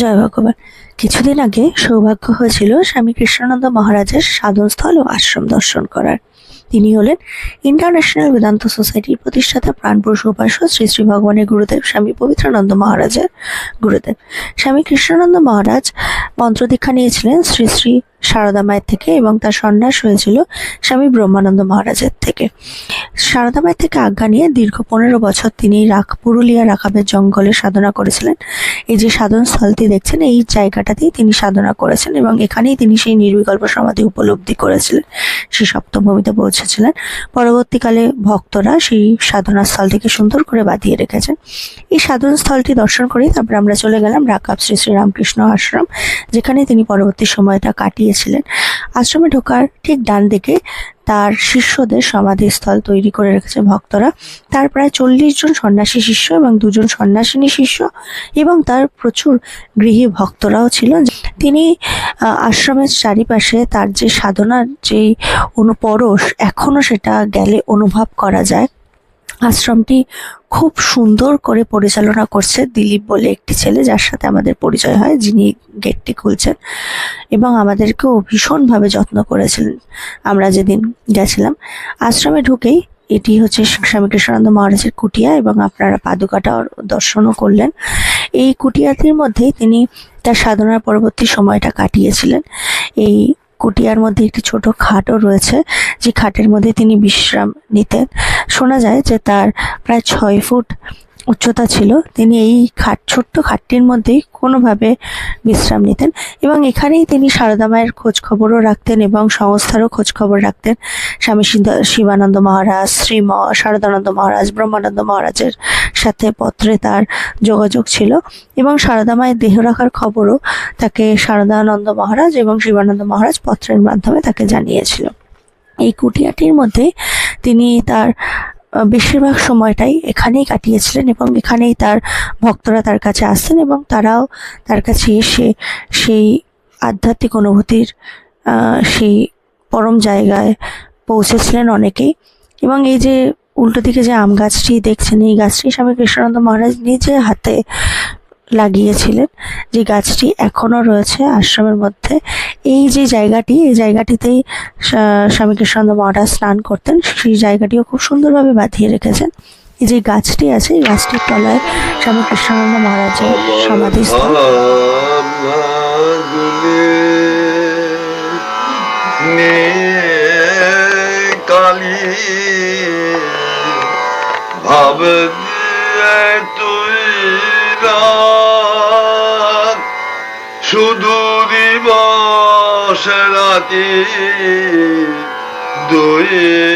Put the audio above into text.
জয় ভগবান। কিছুদিন আগে সৌভাগ্য হয়েছিল স্বামী কৃষ্ণানন্দ মহারাজের সাধনস্থল ও আশ্রম দর্শন করার। তিনি হলেন ইন্টারন্যাশনাল বেদান্ত সোসাইটির প্রতিষ্ঠাতা প্রাণপুরুষ উপাস্য শ্রী শ্রী ভগবানের গুরুদেব স্বামী পবিত্রানন্দ মহারাজের গুরুদেব। স্বামী কৃষ্ণানন্দ মহারাজ মন্ত্রদীক্ষা নিয়েছিলেন শ্রী শ্রী সারদা মায়ের থেকে এবং তার সন্ন্যাস হয়েছিল স্বামী ব্রহ্মানন্দ মহারাজের থেকে। সারদা মায়ের থেকে আজ্ঞা নিয়ে দীর্ঘ পনেরো বছর তিনি রাখ পুরুলিয়া রাখাবের জঙ্গলে সাধনা করেছিলেন। এই যে সাধন স্থলটি দেখছেন, এই জায়গাটাতেই তিনি সাধনা করেছেন এবং এখানেই তিনি সেই নির্বিকল্প সমাধি উপলব্ধি করেছিলেন। সেই সপ্তম ভূমিতে পৌঁছেছিলেন। পরবর্তীকালে ভক্তরা সেই সাধনা স্থলটিকে সুন্দর করে বাঁধিয়ে রেখেছেন। এই সাধন স্থলটি দর্শন করেই তারপর আমরা চলে গেলাম রাকাব শ্রী শ্রী রামকৃষ্ণ আশ্রম, যেখানে তিনি পরবর্তী সময়টা কাটিয়েছিলেন। আশ্রমে ঢোকার ঠিক ডান দিকে তার শিষ্যদের সমাধিস্থল তৈরি করে রেখেছে ভক্তরা। তার প্রায় চল্লিশ জন সন্ন্যাসী শিষ্য এবং দুজন সন্ন্যাসিনী শিষ্য এবং তার প্রচুর গৃহী ভক্তরাও ছিল। তিনি আশ্রমের চারিপাশে তার যে সাধনার যেই অনুপরশ এখনও সেটা গেলে অনুভব করা যায়। আশ্রমটি খুব সুন্দর করে পরিচালনা করছে দিলীপ বলে একটি ছেলে, যার সাথে আমাদের পরিচয় হয়, যিনি গেটটি খুলছেন এবং আমাদেরকেও ভীষণভাবে যত্ন করেছিলেন। আমরা যেদিন গেছিলাম, আশ্রমে ঢুকেই এটি হচ্ছে স্বামী কৃষ্ণানন্দ মহারাজের কুটিয়া এবং আপনারা পাদুকাটা দর্শনও করলেন। এই কুটিয়াটির মধ্যেই তিনি তার সাধনার পরবর্তী সময়টা কাটিয়েছিলেন। এই কুটিয়ার মধ্যে একটি ছোট খাটও রয়েছে। যে খাটের মধ্যে তিনি বিশ্রাম নিতেন। শোনা যায় যে তার প্রায় ছয় ফুট উচ্চতা ছিল, তিনি এই খাট, ছোট্ট খাটটির মধ্যেই কোনোভাবে বিশ্রাম নিতেন এবং এখানেই তিনি সারদা মায়ের খোঁজখবরও রাখতেন এবং সংস্থারও খোঁজখবর রাখতেন। স্বামী শিবানন্দ মহারাজ, শ্রী শারদানন্দ মহারাজ, ব্রহ্মানন্দ মহারাজের সাথে পত্রে তার যোগাযোগ ছিল এবং সারদা মায়ের দেহ রাখার খবরও তাকে শারদানন্দ মহারাজ এবং শিবানন্দ মহারাজ পত্রের মাধ্যমে তাকে জানিয়েছিল। এই কুটিয়াটির মধ্যে তিনি তার বেশিরভাগ সময়টাই এখানেই কাটিয়েছিলেন এবং এখানেই তার ভক্তরা তার কাছে আসতেন এবং তারাও তার কাছে এসে সেই আধ্যাত্মিক অনুভূতির সেই পরম জায়গায় পৌঁছেছিলেন অনেকেই। এবং এই যে উল্টো দিকে যে আম গাছটি দেখছেন, এই গাছটি স্বামী কৃষ্ণানন্দ মহারাজ নিজে হাতে লাগিয়েছিলেন যে গাছটি এখনও রয়েছে আশ্রমের মধ্যে। এই যে জায়গাটি, এই জায়গাটিতেই স্বা- স্বামী কৃষ্ণানন্দ মহারাজ স্নান করতেন। সেই জায়গাটিও খুব সুন্দরভাবে বাঁধিয়ে রেখেছেন। এই যে গাছটি আছে, এই গাছটির তলায় স্বামী কৃষ্ণানন্দ মহারাজের সমাধিস্থল কালী ভাব রাত শুধু দিবস রাতি দুই